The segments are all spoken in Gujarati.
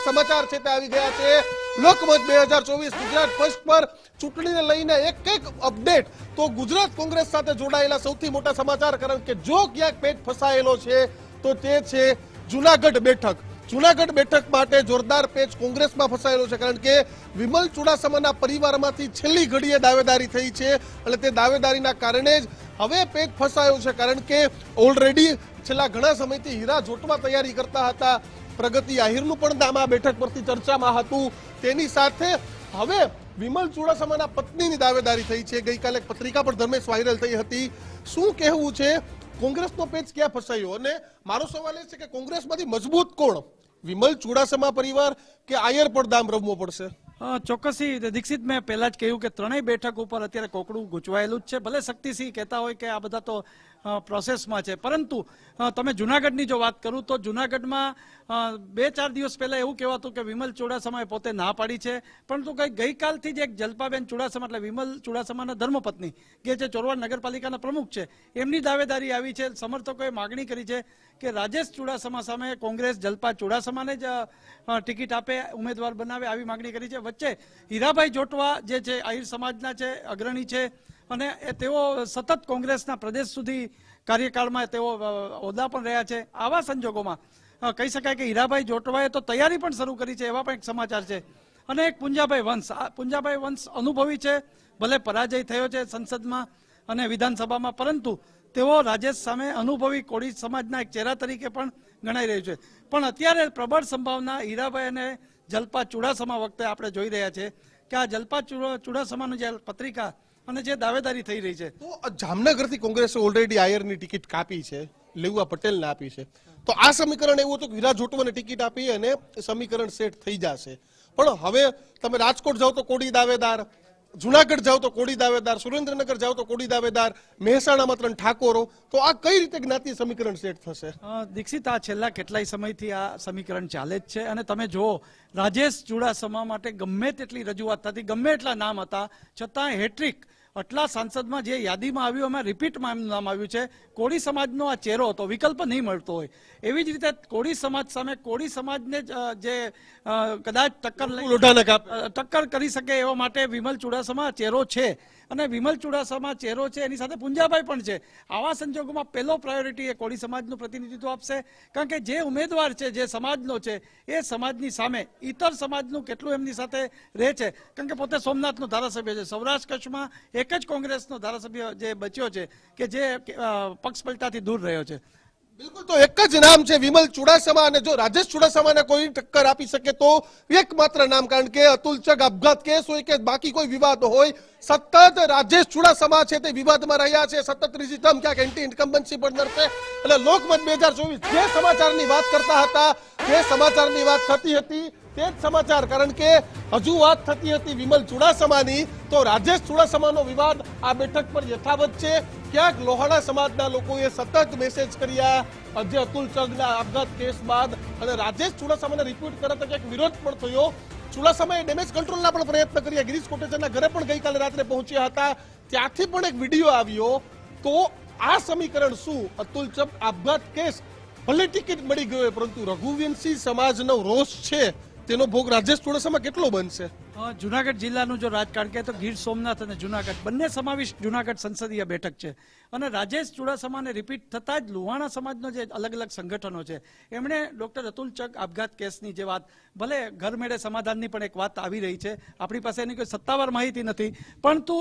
સમાચાર છે તે આવી ગયા છે. લોકમત બે હજાર ચોવીસ ગુજરાત ફર્સ્ટ પર ચૂંટણીને લઈને એક એક અપડેટ તો ગુજરાત કોંગ્રેસ સાથે જોડાયેલા સૌથી મોટા સમાચાર કારણ કે જો ક્યાંક પેટ ફસાયેલો છે તો તે છે જુનાગઢ બેઠક. જુનાગઢ બેઠક માટે જોરદાર પેચ કોંગ્રેસમાં ફસાયેલો છે કારણ કે વિમલ ચુડાસમાના પરિવારમાંથી છેલ્લી ઘડીએ દાવેદારી થઈ છે અને તે દાવેદારીના કારણે જ હવે પેચ ફસાયો છે કારણ કે ઓલરેડી છેલ્લા ઘણા સમયથી હીરા જોટવા તૈયારી કરતા હતા. પ્રગતિ આહિરનું પણ નામ આ બેઠક પરથી ચર્ચામાં હતું. તેની સાથે હવે વિમલ ચુડાસમાના પત્નીની દાવેદારી થઈ છે. ગઈકાલે પત્રિકા પણ ધર્મેશ વાયરલ થઈ હતી. શું કહેવું છે? કોંગ્રેસનો પેચ ક્યાં ફસાયો? અને મારો સવાલ એ છે કે કોંગ્રેસમાંથી મજબૂત કોણ? વિમલ ચુડાસમા પરિવાર કે આયર પર દામ રમવો પડશે? ચોક્કસી. દીક્ષિત, મેં પહેલા જ કહ્યું કે ત્રણેય બેઠક ઉપર અત્યારે કોકડું ગૂંચવાયેલું જ છે. ભલે શક્તિસિંહ કહેતા હોય કે આ બધા તો પ્રોસેસમાં છે. પરંતુ તમે જુનાગઢની જો વાત કરું તો જુનાગઢમાં બે ચાર દિવસ પહેલા એવું કહેવાતું કે વિમલ ચુડાસમાએ પોતે ના પાડી છે. પરંતુ કંઈ ગઈકાલથી જ એક જલપાબેન ચુડાસમા એટલે વિમલ ચુડાસમાના ધર્મપત્ની, કે જે ચોરવાડ નગરપાલિકાના પ્રમુખ છે, એમની દાવેદારી આવી છે. સમર્થકોએ માગણી કરી છે કે રાજેશ ચુડાસમા સામે કોંગ્રેસ જલપા ચુડાસમાને જ ટિકિટ આપે, ઉમેદવાર બનાવે, આવી માગણી કરી છે. વચ્ચે હીરાભાઈ જોટવા જે છે, આહિર સમાજના છે, અગ્રણી છે અને એ તેઓ સતત કોંગ્રેસના પ્રદેશ સુધી કાર્યકાળમાં તેઓ હોદ્દા પણ રહ્યા છે. આવા સંજોગોમાં કહી શકાય કે હીરાભાઈ જોટવાએ તો તૈયારી પણ શરૂ કરી છે, એવા પણ એક સમાચાર છે. અને એક પુંજાભાઈ વંશ પુંજાભાઈ વંશ અનુભવી છે, ભલે પરાજય થયો છે સંસદમાં અને વિધાનસભામાં, પરંતુ તેઓ રાજેશ સામે અનુભવી કોળી સમાજના એક ચહેરા તરીકે પણ ગણાઈ રહ્યું છે. પણ અત્યારે પ્રબળ સંભાવના હીરાભાઈ અને જલપા ચુડાસમા વખતે આપણે જોઈ રહ્યા છે કે આ જલપા ચુડા- ચુડાસમાનું જે પત્રિકા અને જે દાવેદારી થઈ રહી છે. તો જામનગર જામનગરથી કોંગ્રેસે ઓલરેડી આયરની ટિકિટ કાપી છે લેઉવા પટેલને આપી છે. તો આ સમીકરણ એવું હતું કે વિરાજ જોટવાને ટિકિટ આપી અને સમીકરણ સેટ થઈ જશે. પણ હવે તમે રાજકોટ જાઓ તો કોડી દાવેદાર. જુનાગઢ જાઓ તો કોડી દાવેદાર, સુરેન્દ્રનગર જાઓ તો કોડી દાવેદાર મહેસાણામાં ત્રણ ઠાકોરો. તો આ કઈ રીતે જ્ઞાતિ સમીકરણ સેટ થશે? દીક્ષિત, આ છેલ્લા કેટલાય સમયથી આ સમીકરણ ચાલે જ છે. અને તમે જુઓ, રાજેશ ચુડાસમા માટે ગમે તેટલી રજૂઆત થતી, ગમે એટલા નામ હતા છતાં હેટ્રિક આટલા સાંસદમાં જે યાદીમાં આવ્યું એમાં રિપીટમાં એમનું નામ આવ્યું છે. કોળી સમાજનો આ ચહેરો હતો વિકલ્પ નહીં મળતો હોય. એવી જ રીતે કોળી સમાજ સામે કોળી સમાજને જ, કદાચ ટક્કર ટક્કર કરી શકે એવા માટે વિમલ ચુડાસમા ચહેરો છે. અને વિમલ ચુડાસમા ચહેરો છે એની સાથે પુંજાભાઈ પણ છે. આવા સંજોગોમાં પહેલો પ્રાયોરિટી એ કોળી સમાજનું પ્રતિનિધિત્વ આપશે. કારણ કે જે ઉમેદવાર છે જે સમાજનો છે એ સમાજની સામે ઇતર સમાજનું કેટલું એમની સાથે રહે છે? કારણ કે પોતે સોમનાથનો ધારાસભ્ય છે. સૌરાષ્ટ્ર કચ્છમાં એક જ કોંગ્રેસનો ધારાસભ્ય જે બચ્યો છે કે જે પક્ષ પલટાથી દૂર રહ્યો છે. બિલકુલ, તો એક જ નામ છે વિમલ ચુડાસમા અને જો રાજેશ ચુડાસમાને કોઈ ટક્કર આપી શકે તો એકમાત્ર નામ, કારણ કે અતુલ ચગ આપઘાત કેસ હોય કે બાકી કોઈ વિવાદ હોય, સતત રાજેશ ચુડાસમા છે તે વિવાદમાં રહ્યા છે, સતત ત્રીજી ટર્મ ક્યાંક એન્ટી ઇન્કમ્બન્સી પણ નડશે. એટલે લોકમત બે હજાર ચોવીસ જે સમાચારની વાત કરતા હતા, જે સમાચારની વાત થતી હતી તે જ સમાચાર, કારણ કે હજુ વાત થતી હતી વિમલ ચુડાસમાની, તો રાજેશ ચુડાસમાનો વિવાદ આ બેઠક પર યથાવત છે. ક્યાંક લોહાણા સમાજના લોકોએ સતત મેસેજ કર્યા અજય અતુલ ચગના આપઘાત કેસ બાદ, અને રાજેશ ચુડાસમાને રિપીટ કરતા ક્યાંક વિરોધ પણ થયો. ચુડાસમાએ ડેમેજ કંટ્રોલના પણ પ્રયત્ન કર્યા. ગિરીશ કોટેચરના ઘરે પણ ગઈકાલે રાત્રે પહોંચ્યા હતા. ત્યાંથી પણ એક વીડિયો આવ્યો. તો આ સમીકરણ શું? અતુલ ચગ આપઘાત કેસ. ભલે ટિકિટ મળી ગયો પરંતુ રઘુવંશી સમાજનો રોષ છે. તેનો ભોગ રાજેશ ચુડાસમા કેટલો બનશે? જુનાગઢ જિલ્લાનું જો રાજકારણ કહે તો ગીર સોમનાથ અને જુનાગઢ. બંને સમાવિષ્ટ જુનાગઢ સંસદીય બેઠક છે. અને રાજેશ ચુડાસમાને રિપીટ થતા જ લુહાણા સમાજનો જે અલગ અલગ સંગઠનો છે, એમણે ડોક્ટર અતુલ ચક આપઘાત કેસની જે વાત, ભલે ઘરમેળે સમાધાનની પણ એક વાત આવી રહી છે. આપણી પાસે એની કોઈ સત્તાવાર માહિતી નથી. પરંતુ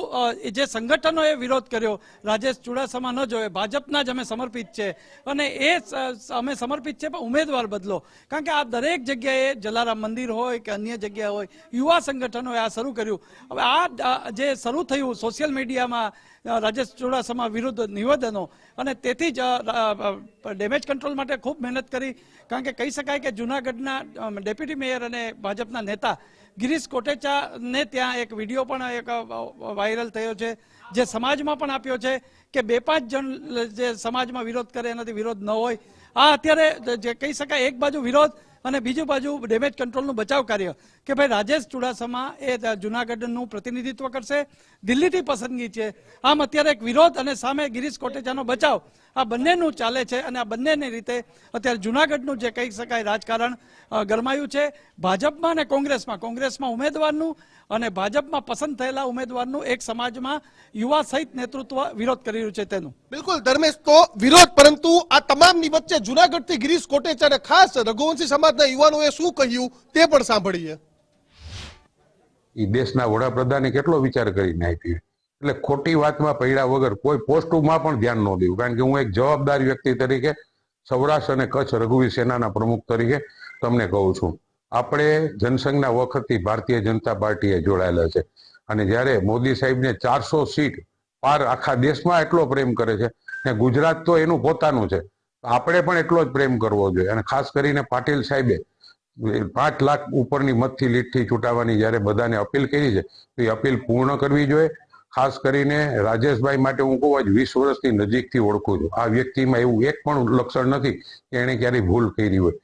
જે સંગઠનોએ વિરોધ કર્યો, રાજેશ ચુડાસમા ન જોયે ભાજપના જ અમે સમર્પિત છે. અને એ અમે સમર્પિત છે પણ ઉમેદવાર બદલો. કારણ કે આ દરેક જગ્યાએ જલારામ મંદિર હોય કે અન્ય જગ્યા હોય, યુવા સંગઠનોએ આ શરૂ કર્યું. હવે આ જે શરૂ થયું સોશિયલ મીડિયામાં રાજેશ ચુડાસમા વિરુદ્ધ નિવેદનો અને તેથી જ ડેમેજ કંટ્રોલ માટે ખૂબ મહેનત કરી. કારણ કે કહી શકાય કે જુનાગઢના ડેપ્યુટી મેયર અને ભાજપના નેતા ગિરીશ કોટેચાને ત્યાં એક વીડિયો પણ એક વાયરલ થયો છે, જે સમાજમાં પણ આપ્યો છે કે બે પાંચ જણ જે સમાજમાં વિરોધ કરે એનાથી વિરોધ ન હોય. આ અત્યારે જે કહી શકાય એક બાજુ વિરોધ અને બીજું બાજુ ડેમેજ કંટ્રોલનું બચાવ કાર્ય કે ભાઈ રાજેશ ચુડાસમા એ જુનાગઢનું પ્રતિનિધિત્વ કરશે. દિલ્હીથી પસંદગી છે. આમ અત્યારે એક વિરોધ અને સામે ગિરીશ કોટેચાનો બચાવ આ બંનેનું ચાલે છે અને આ બંનેની રીતે અત્યારે જુનાગઢનું જે કહી શકાય રાજકારણ ગરમાયું છે. ભાજપમાં અને કોંગ્રેસમાં કોંગ્રેસમાં ઉમેદવારનું અને ભાજપમાં પસંદ થયેલા ઉમેદવારનું એક સમાજમાં યુવા સહિત નેતૃત્વ વિરોધ કરી રહ્યું છે તેનું. બિલકુલ, ધર્મેશ, તો વિરોધ, પરંતુ આ તમામની વચ્ચે જુનાગઢથી ગિરીશ કોટેચા અને ખાસ રઘુવંશી સમાજના યુવાનોએ શું કહ્યું તે પણ સાંભળીએ. એ દેશના વડાપ્રધાને કેટલો વિચાર કરીને આપ્યો? એટલે ખોટી વાતમાં પડ્યા વગર કોઈ પોસ્ટમાં પણ ધ્યાન ન દેવું. કારણ કે હું એક જવાબદાર વ્યક્તિ તરીકે સૌરાષ્ટ્ર અને કચ્છ રઘુવીર સેનાના પ્રમુખ તરીકે તમને કહું છું. આપણે જનસંઘના વખતથી ભારતીય જનતા પાર્ટીએ જોડાયેલા છે. અને જ્યારે મોદી સાહેબને ચારસો સીટ પાર આખા દેશમાં એટલો પ્રેમ કરે છે ને ગુજરાત તો એનું પોતાનું છે. આપણે પણ એટલો જ પ્રેમ કરવો જોઈએ. અને ખાસ કરીને પાટીલ સાહેબે પાંચ લાખ ઉપરની મતથી લીટથી ચૂંટાવાની જ્યારે બધાને અપીલ કરી છે, તો એ અપીલ પૂર્ણ કરવી જોઈએ. ખાસ કરીને રાજેશભાઈ માટે હું કહું આજ વીસ વર્ષની નજીકથી ઓળખું છું. આ વ્યક્તિમાં એવું એક પણ લક્ષણ નથી કે એણે ક્યારેય ભૂલ કરી હોય.